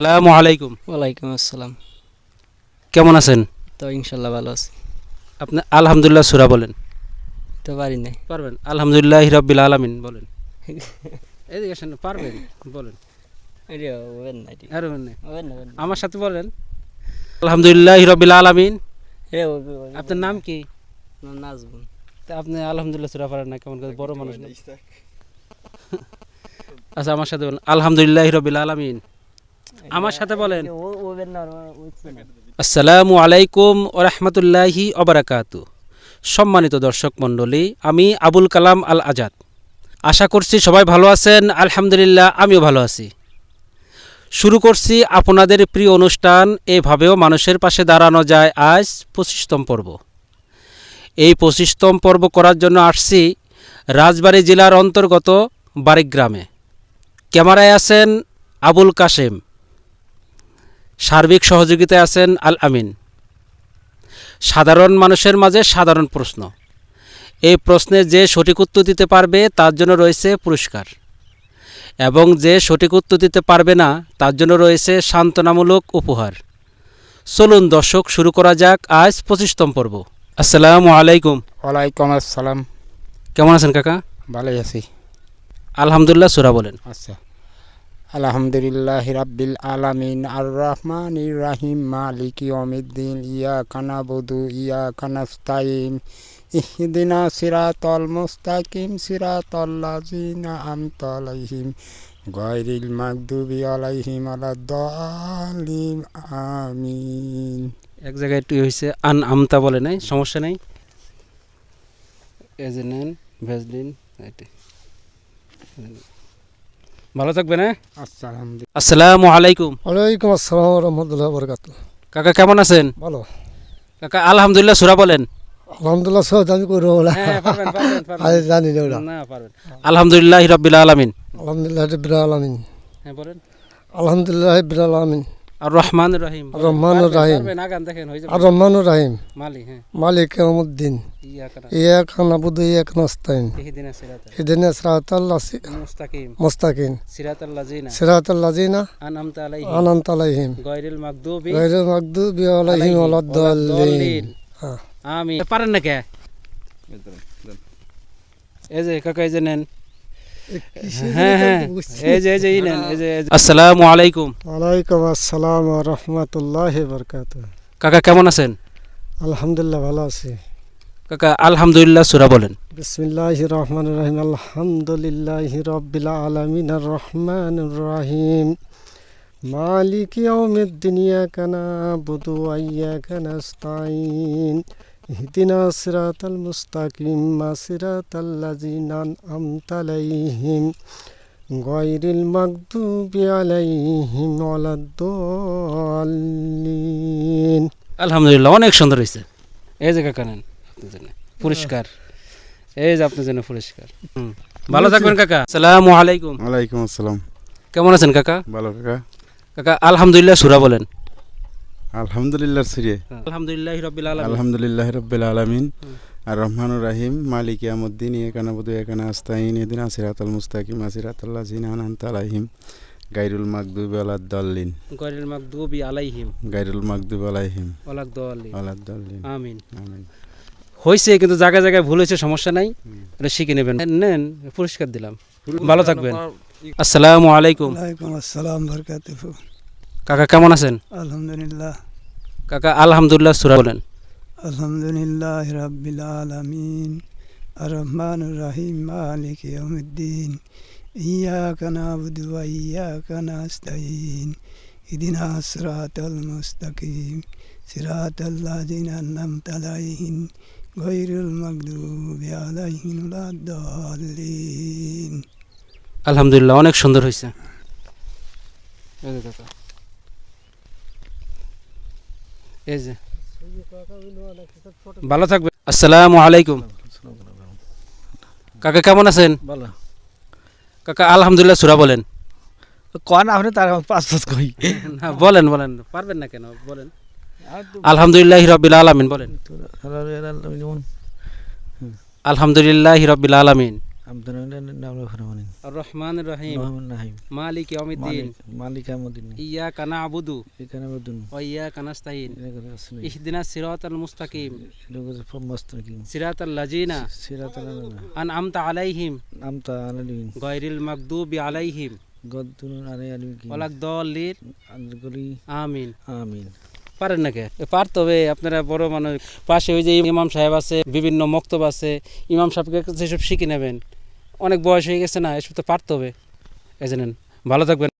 আসসালামু আলাইকুম। ওয়ালাইকুম আসসালাম। কেমন আছেন? তো ইনশাল্লাহ ভালো আছি। আপনি আলহামদুলিল্লাহ সুরা বলেন। তো পারি নাই। পারবেন? আলহামদুলিল্লাহ হিরব্বিল আলামিন বলেন। এদিকে আসেন পারবেন? বলেন। আর আমার সাথে বলেন। আলহামদুলিল্লাহ হিরব্বিল আলামিন। আপনার নাম কি? না, নাচবুন তা আপনি আলহামদুলিল্লাহ সুরা পারেন না কেমন করে? বড় মানুষ আচ্ছা আমার সাথে বলেন। আলহামদুলিল্লাহ হিরব্বিল আলামিন। আমার সাথে বলেন। আসসালামু আলাইকুম ওরহমতুল্লাহি অবরাকাতু সম্মানিত দর্শক মণ্ডলী আমি আবুল কালাম আল আজাদ আশা করছি সবাই ভালো আছেন আলহামদুলিল্লাহ আমিও ভালো আছি। শুরু করছি আপনাদের প্রিয় অনুষ্ঠান এভাবেও মানুষের পাশে দাঁড়ানো যায় আজ পঁচিশতম পর্ব। এই পঁচিশতম পর্ব করার জন্য আসছি রাজবাড়ী জেলার অন্তর্গত বারিগ্রামে ক্যামেরায় আছেন আবুল কাশেম। সার্বিক সহযোগিতায় আছেন আল আমিন। সাধারণ মানুষের মাঝে সাধারণ প্রশ্ন। এই প্রশ্নে যে সঠিক উত্তর দিতে পারবে তার জন্য রয়েছে পুরস্কার। এবং যে সঠিক উত্তর দিতে পারবে না তার জন্য রয়েছে সান্ত্বনামূলক উপহার। চলুন দর্শক শুরু করা যাক আজ পঁচিশতম পর্ব। আসসালামু আলাইকুম। ওয়ালাইকুম আসসালাম। কেমন আছেন কাকা? ভালোই আছি। আলহামদুলিল্লাহ সুরা বলেন। আচ্ছা। আলহামদুলিল্লাহ রাব্বিল আলামিন আর রহমান রাহিম, মালিক ইয়মিদ্দিন ইয়া কানা বধু ইয়া কানাস্তাইম ইহদিনা সিরাতল মুস্তাকিম, সিরাতল লাজিনা আমতালাইহিম গয়রিল মাগদুবি আলাইহিম আলাদ্দালিম আমিন এক জায়গায় একটু হয়েছে আন আমতা বলে নাই, সমস্যা নেই যে ভেজলিন এটি। ভালো থাকবেন হ্যাঁ? আচ্ছা আলহামদুলিল্লাহ। আসসালামু আলাইকুম। ওয়ালাইকুম আসসালাম রহমতুল্লাহ বরকাত কাকা কেমন আছেন? ভালো। কাকা আলহামদুলিল্লাহ সুরা বলেন। আলহামদুলিল্লাহ সব আমি করব বলা হ্যাঁ, পারবেন, পারবেন। আজ জানি না ওরা। আলহামদুলিল্লাহ রব্বিল আলামিন। আলহামদুলিল্লাহ রবিল আলমিন। হ্যাঁ বলেন। আলহামদুলিল্লাহ আলমিন। আর রহমান রহিম রাহিম। দেখেন হয়ে যাবে। আর রহমানুর রাহিম মালি হ্যাঁ। মালিক ইয়ামুদ্দিন ইয়া কানা ইয়া খান আবুদু ইয়া ইহদিনা সিরাতাল মুস্তাকিম। মুস্তাকিন সিরাতাল লাযিনা সিরাতাল্লাযিনা আলাইহিম। আনান্ত আলাইহিম। গায়রিল মাগদুবি। গায়রুল মাগদুবি আলাইহিম ওয়ালাদ-দাল্লিন হ্যাঁ। পারেন না কে? এই যে কাকা এই যে নেন। আসসালামু আলাইকুম। ওয়ালাইকুম আসসালাম রহমতুল্লাহ বরকাত কাকা কেমন আছেন? আলহামদুলিল্লাহ ভালো আছি। কাকা আলহামদুলিল্লাহ সুরা বলেন। বিসমিল্লাহ রহমান রহিম। আলহামদুলিল্লাহ রব্বিল আলমিন রহমান রাহিম। মালিক ইয়াউমিদ্দিন ইয়াকা নাবুদু ওয়া ইয়াকা ইহদিনা সিরাতাল মুস্তাকিম মা সিরাতাল লাযিনা আন'আমতা আলাইহিম গায়রিল মাগদুবি আলাইহিম ওয়ালাদ-দাল্লিন আলহামদুলিল্লাহ অনেক সুন্দর হয়েছে এই যে কাকা নেন আপনার জন্য পুরস্কার এই যে আপনার জন্য পুরস্কার হুম। ভালো থাকবেন কাকা। আসসালামু আলাইকুম। ওয়ালাইকুম আসসালাম। কেমন আছেন কাকা? ভালো কাকা। কাকা আলহামদুলিল্লাহ সুরা বলেন। আলহামদুলিল্লাহ সিরিয়ে আলহামদুলিল্লাহ রবিল আলহামদুলিল্লাহ রব্বিল আলামিন। হুম। আর রহমানুর রাহিম মালিক ইয়ামুদ্দিন ইয়াকানা বুদু ইয়াকানা আস্তাইন ইদিন আসিরাতাল মুস্তাকিম আসিরাতাল্লাহ জিনা আনহান্ত আলাইহিম। গাইরুল মাগদুবি আলাদ্দাল্লিন গরিল মাকদুবি আলাইহিম। গাইরুল মাগদুবি আলাইহিম। ওয়ালাদ-দাল্লিন আলাদ্দাল্লিন আমিন। আমিন। হয়েছে কিন্তু জায়গায় জায়গায় ভুল হয়েছে সমস্যা নাই। এটা শিখে নেবেন। নেন পুরস্কার দিলাম। ভালো থাকবেন। আসসালামু আলাইকুম। ওয়ালাইকুম আসসালাম বরকাতুহ। কাকা কেমন আছেন? আলহামদুলিল্লাহ। কাকা আলহামদুলিল্লাহ সুরা বলেন। আলহামদুলিল্লাহ রাব্বিল আলামিন। আর রহমানুর রাহিম মালিক ইয়াউমিদ্দিন। ইয়াকা নাবুদু ওয়া ইয়াকা নাস্তাইন ইহদিনা সিরাতাল মুস্তাকিম। সিরাতাল লাযিনা আন'আমতা আলাইহিম। গায়রুল মাগদুবি আলাইহিম ওয়ালাদ-দাল্লিন আলহামদুলিল্লাহ অনেক সুন্দর হয়েছে কাকা। এই যে। ভালো থাকবে আসসালামু আলাইকুম। কাকা কেমন আছেন? ভালো। কাকা আলহামদুলিল্লাহ সুরা বলেন। কন আপনি তার পাঁচ পাঁচ কই? না বলেন বলেন। পারবেন না কেন? বলেন। আলহামদুলিল্লাহ রবিল আলমিন বলেন। আলহামদুলিল্লাহ রবিল আলমিন। রহমান রহিম মালিক ইয়াউমিদ্দিন। মালিক আমদিন ইয়াকা নাবুদু। এখানে বদুন ওয়া ইয়াকা নাস্তাইন এখানে সিরাতাল মুস্তাকিম। এটা সিরাতাল লাজিনা সিরাতানা আনআমতা আলাইহিম। আমতা আলালিন গায়রিল মাগদুবি আলাইহিম। গদ্দুন আরে ওয়ালাদ-দাল্লিন আমিন। আমিন। পারেন নাকি পারতে হবে আপনারা বড় মানুষ। পাশে ওই যে ইমাম সাহেব আছে বিভিন্ন মক্তব আছে। ইমাম সাহেবকে এসব শিখে নেবেন অনেক বয়স হয়ে গেছে না এসব তো পারতে হবে। এই জানেন ভালো থাকবেন।